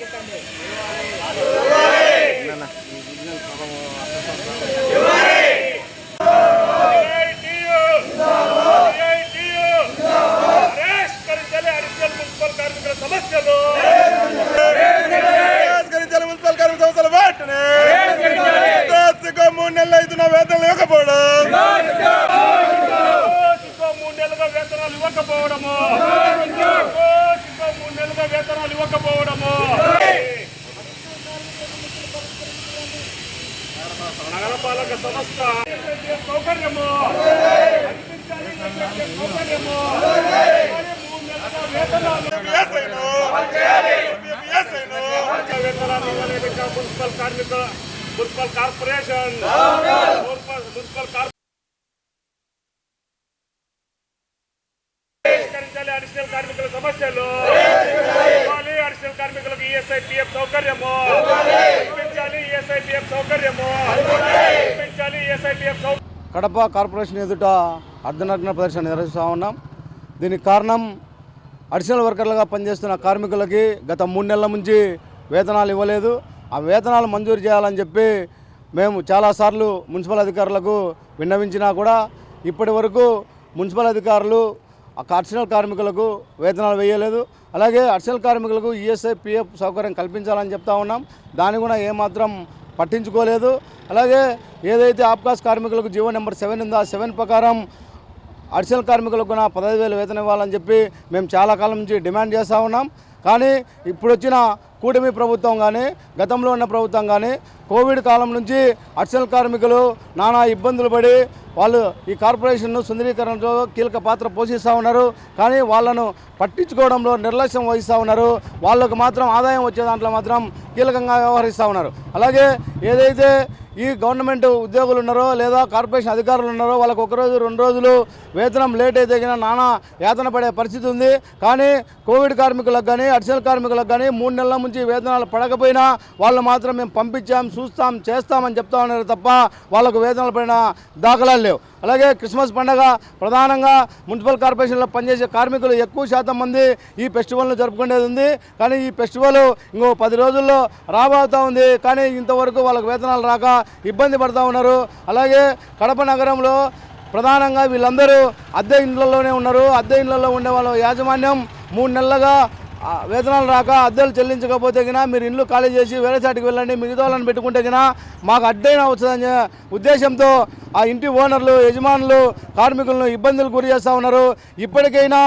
పరిగెత్తండి నగరపాలక సంస్థ. సౌకర్యము కల్పించాలి సౌకర్యము మూడు నెలల వేతనాలు వేసైను. వేసైను. వేతనాలు ఇవ్వలేదు ఇంకా మున్సిపల్ కార్మికుల municipal corporation. Municipal municipal corporation పరిష్కరించాలి అడిషనల్ కార్మికుల సమస్యలు. ఇవ్వాలి అడిషనల్ కార్మికులకు ఈఎస్ఐ పిఎఫ్ సౌకర్యము. కడప కార్పొరేషన్ ఎదుట అర్ధనగ్న ప్రదర్శన నిర్వహిస్తూ ఉన్నాం. దీనికి కారణం అడిషనల్ వర్కర్లుగా పనిచేస్తున్న కార్మికులకి గత మూడు నెలల నుంచి వేతనాలు ఇవ్వలేదు. ఆ వేతనాలు మంజూరు చేయాలని చెప్పి మేము చాలాసార్లు మున్సిపల్ అధికారులకు విన్నవించినా కూడా ఇప్పటి వరకు మున్సిపల్ అధికారులు అడిషనల్ కార్మికులకు వేతనాలు వేయలేదు. అలాగే అడిషనల్ కార్మికులకు ఈఎస్ఐ పిఎఫ్ సౌకర్యం కల్పించాలని చెప్తా ఉన్నాం. దాన్ని కూడా ఏమాత్రం పట్టించుకోలేదు. అలాగే ఏదైతే ఆప్కాస్ కార్మికులకు జీవో నెంబర్ సెవెన్ ఉందో ఆ సెవెన్ ప్రకారం అడిషనల్ కార్మికులకు కూడా పదహైదు వేలు వేతనం ఇవ్వాలని చెప్పి మేము చాలా కాలం నుంచి డిమాండ్ చేస్తూ ఉన్నాం. కానీ ఇప్పుడు వచ్చిన కూటమి ప్రభుత్వం కానీ గతంలో ఉన్న ప్రభుత్వం కానీ కోవిడ్ కాలం నుంచి అర్చనల్ కార్మికులు నానా ఇబ్బందులు పడి వాళ్ళు ఈ కార్పొరేషన్ను సుందరీకరణలో కీలక పాత్ర పోషిస్తూ ఉన్నారు. కానీ వాళ్ళను పట్టించుకోవడంలో నిర్లక్ష్యం వహిస్తూ ఉన్నారు. వాళ్ళకు మాత్రం ఆదాయం వచ్చే దాంట్లో మాత్రం కీలకంగా వ్యవహరిస్తూ ఉన్నారు. అలాగే ఏదైతే ఈ గవర్నమెంట్ ఉద్యోగులు ఉన్నారో లేదా కార్పొరేషన్ అధికారులు ఉన్నారో వాళ్ళకు ఒకరోజు రెండు రోజులు వేతనం లేట్ అయితే నానా వేతన పడే పరిస్థితి ఉంది. కానీ కోవిడ్ కార్మికులకు కానీ అడిషనల్ కార్మికులకు కానీ మూడు నెలల నుంచి వేతనాలు పడకపోయినా వాళ్ళు మాత్రం మేము పంపించాం చూస్తాం చేస్తామని చెప్తా ఉన్నారు తప్ప వాళ్ళకు వేతనాలు పడిన దాఖలాలు లేవు. అలాగే క్రిస్మస్ పండగ ప్రధానంగా మున్సిపల్ కార్పొరేషన్లో పనిచేసే కార్మికులు ఎక్కువ శాతం మంది ఈ ఫెస్టివల్ను జరుపుకునేది ఉంది. కానీ ఈ ఫెస్టివల్ ఇంకో పది రోజుల్లో రాబోతూ ఉంది. కానీ ఇంతవరకు వాళ్ళకి వేతనాలు రాక ఇబ్బంది పడుతూ ఉన్నారు. అలాగే కడప నగరంలో ప్రధానంగా వీళ్ళందరూ అద్దె ఇండ్లలోనే ఉన్నారు. అద్దె ఇండ్లలో ఉండే వాళ్ళ యాజమాన్యం మూడు నెలలుగా వేతనాలు రాక అద్దెలు చెల్లించకపోతే గినా మీరు ఇల్లు ఖాళీ చేసి వేరే చాటికి వెళ్ళండి మిగతా వాళ్ళని పెట్టుకుంటే గినా మాకు అడ్డైన వచ్చదని ఉద్దేశంతో ఆ ఇంటి ఓనర్లు యజమానులు కార్మికులను ఇబ్బందులు గురి చేస్తూ ఉన్నారు. ఇప్పటికైనా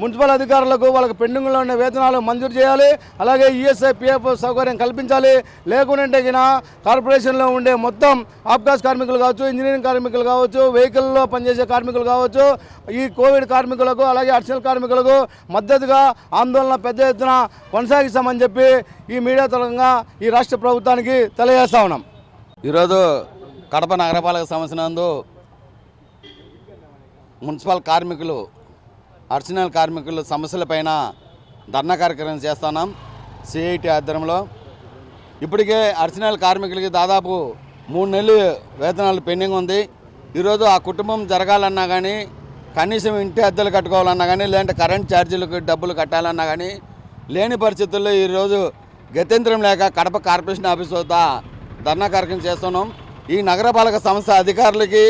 మున్సిపల్ అధికారులకు వాళ్ళకి పెండింగ్లో ఉన్న వేతనాలు మంజూరు చేయాలి. అలాగే ఈఎస్ఐ పిఎఫ్ సౌకర్యం కల్పించాలి. లేకుంటే కార్పొరేషన్లో ఉండే మొత్తం ఆప్కాస్ కార్మికులు కావచ్చు ఇంజనీరింగ్ కార్మికులు కావచ్చు వెహికల్లో పనిచేసే కార్మికులు కావచ్చు ఈ కోవిడ్ కార్మికులకు అలాగే అడిషనల్ కార్మికులకు మద్దతుగా ఆందోళన పెద్ద ఎత్తున కొనసాగిస్తామని చెప్పి ఈ మీడియా తరంగా ఈ రాష్ట్ర ప్రభుత్వానికి తెలియజేస్తా ఉన్నాం. ఈరోజు కడప నగరపాలక సంస్థ నందు మున్సిపల్ కార్మికులు అర్చనల్ కార్మికుల సమస్యలపైన ధర్నా కార్యక్రమం చేస్తున్నాం. సిఐటి ఆధ్వర్యంలో. ఇప్పటికే అర్చనల్ కార్మికులకి దాదాపు మూడు నెలలు వేతనాలు పెండింగ్ ఉంది. ఈరోజు ఆ కుటుంబం జరగాలన్నా కానీ కనీసం ఇంటి అద్దెలు కట్టుకోవాలన్నా కానీ లేదంటే కరెంట్ ఛార్జీలకు డబ్బులు కట్టాలన్నా కానీ లేని పరిస్థితుల్లో ఈరోజు గత్యంతరం లేక కడప కార్పొరేషన్ ఆఫీస్ వద్ద ధర్నా కార్యక్రమం చేస్తున్నాం. ఈ నగరపాలక సంస్థ అధికారులకి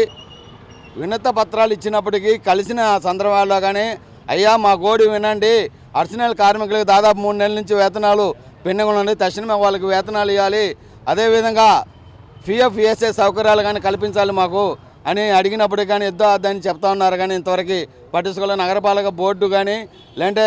వినత పత్రాలు ఇచ్చినప్పటికీ కలిసిన సందర్భాల్లో కానీ అయ్యా మా గోడి వినండి. అర్చనల్ కార్మికులకు దాదాపు మూడు నెలల నుంచి వేతనాలు పెండింగ్ ఉండి తక్షణమే వాళ్ళకి వేతనాలు ఇవ్వాలి. అదేవిధంగా పిఎఫ్ ఈఎస్ఐ సౌకర్యాలు కానీ కల్పించాలి మాకు అని అడిగినప్పుడు కానీ ఇద్దో అద్దని చెప్తా ఉన్నారు. కానీ ఇంతవరకు పట్టించుకోవాలి నగరపాలక బోర్డు కానీ లేదంటే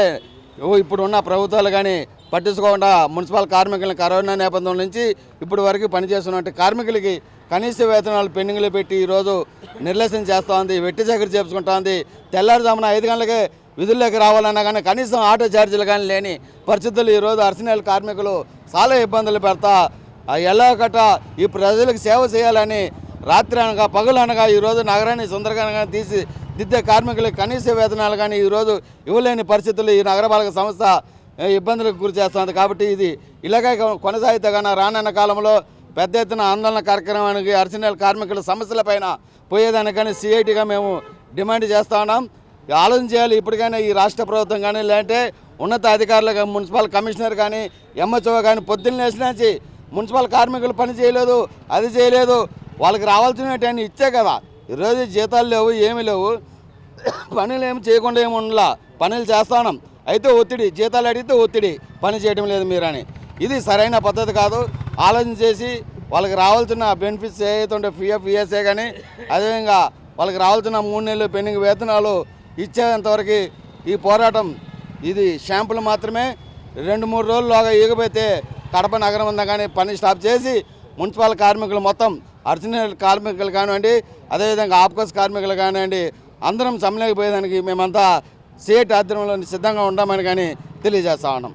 ఇప్పుడున్న ప్రభుత్వాలు కానీ పట్టించుకోకుండా మున్సిపల్ కార్మికులను కరోనా నేపథ్యం నుంచి ఇప్పటి వరకు పనిచేస్తున్నట్టు కార్మికులకి కనీస వేతనాలు పెండింగ్లు పెట్టి ఈరోజు నిర్లక్ష్యం చేస్తూ ఉంది వెట్టి చక్కెర చేపించుకుంటా తెల్లారుజామున ఐదు గంటలకే విధుల్లోకి రావాలన్నా కానీ కనీసం ఆటో ఛార్జీలు కానీ లేని పరిస్థితులు ఈరోజు అర్సనల్ కార్మికులు చాలా ఇబ్బందులు పెడతా ఎలాగట ఈ ప్రజలకు సేవ చేయాలని రాత్రి అనగా పగలు అనగా ఈరోజు నగరాన్ని సుందరంగా తీసి దిద్దే కార్మికులకు కనీస వేతనాలు కానీ ఈరోజు ఇవ్వలేని పరిస్థితులు ఈ నగరపాలక సంస్థ ఇబ్బందులకు గురి చేస్తుంది కాబట్టి ఇది ఇలాగే కొనసాగితే కానీ రానున్న కాలంలో పెద్ద ఎత్తున ఆందోళన కార్యక్రమానికి అర్చనల్ కార్మికుల సమస్యలపైన పోయేదాన్ని కానీ సిఐటిగా మేము డిమాండ్ చేస్తా ఉన్నాం. ఆలోచన చేయాలి ఇప్పటికైనా ఈ రాష్ట్ర ప్రభుత్వం కానీ లేదంటే ఉన్నత అధికారులు మున్సిపల్ కమిషనర్ కానీ ఎంహెచ్ఓ కానీ పొద్దున్న లేచినాచి మున్సిపల్ కార్మికులు పని చేయలేదు అది చేయలేదు వాళ్ళకి రావాల్సినటువంటి ఇచ్చే కదా. ఈరోజు జీతాలు లేవు ఏమీ లేవు. పనులు ఏమి చేయకుండా ఏమి ఉండలా. పనులు చేస్తానం అయితే ఒత్తిడి జీతాలు అడిగితే ఒత్తిడి పని చేయడం లేదు మీరని. ఇది సరైన పద్ధతి కాదు. ఆలోచన చేసి వాళ్ళకి రావాల్సిన బెనిఫిట్స్ ఏవైతే ఉంటే పిఎఫ్ ఈఎస్ఏ కానీ అదేవిధంగా వాళ్ళకి రావాల్సిన మూడు నెలలు పెండింగ్ వేతనాలు ఇచ్చేంతవరకు ఈ పోరాటం ఇది షాంపులు మాత్రమే. రెండు మూడు రోజుల్లోగా ఈగపోతే కడప నగరం ఉందా కానీ పని స్టాప్ చేసి మున్సిపల్ కార్మికులు మొత్తం అర్జునల్ కార్మికులు కానివ్వండి అదేవిధంగా ఆప్కోస్ కార్మికులు కానివ్వండి అందరం సమ్మెలేకపోయేదానికి మేమంతా సిఐటి ఆధ్వర్యంలో సిద్ధంగా ఉండమని కానీ తెలియజేస్తా ఉన్నాం.